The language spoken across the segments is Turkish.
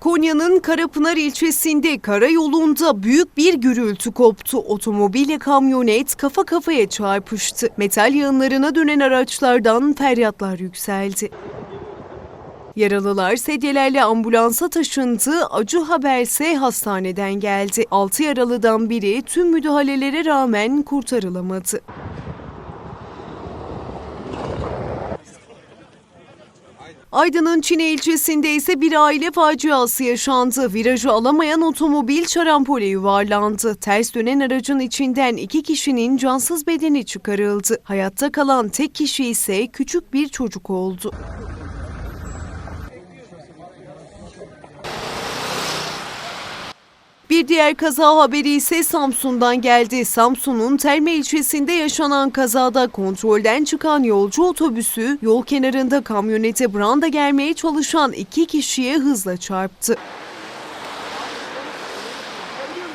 Konya'nın Karapınar ilçesinde karayolunda büyük bir gürültü koptu. Otomobille kamyonet kafa kafaya çarpıştı. Metal yığınlarına dönen araçlardan feryatlar yükseldi. Yaralılar sedyelerle ambulansa taşındı, acı haberse hastaneden geldi. 6 yaralıdan biri tüm müdahalelere rağmen kurtarılamadı. Aydın'ın Çine ilçesinde ise bir aile faciası yaşandı. Virajı alamayan otomobil şarampole yuvarlandı. Ters dönen aracın içinden iki kişinin cansız bedeni çıkarıldı. Hayatta kalan tek kişi ise küçük bir çocuk oldu. Bir diğer kaza haberi ise Samsun'dan geldi. Samsun'un Terme ilçesinde yaşanan kazada kontrolden çıkan yolcu otobüsü yol kenarında kamyonete branda gelmeye çalışan iki kişiye hızla çarptı.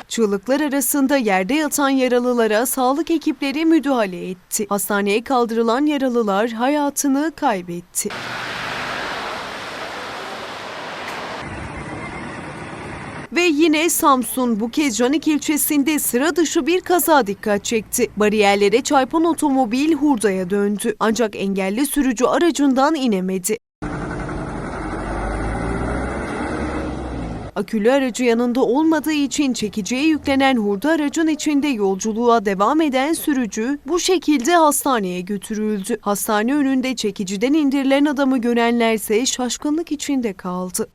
Çığlıklar arasında yerde yatan yaralılara sağlık ekipleri müdahale etti. Hastaneye kaldırılan yaralılar hayatını kaybetti. Ve yine Samsun bu kez Canik ilçesinde sıra dışı bir kaza dikkat çekti. Bariyerlere çarpan otomobil hurdaya döndü. Ancak engelli sürücü aracından inemedi. Akülü aracı yanında olmadığı için çekiciye yüklenen hurda aracın içinde yolculuğa devam eden sürücü bu şekilde hastaneye götürüldü. Hastane önünde çekiciden indirilen adamı görenlerse şaşkınlık içinde kaldı.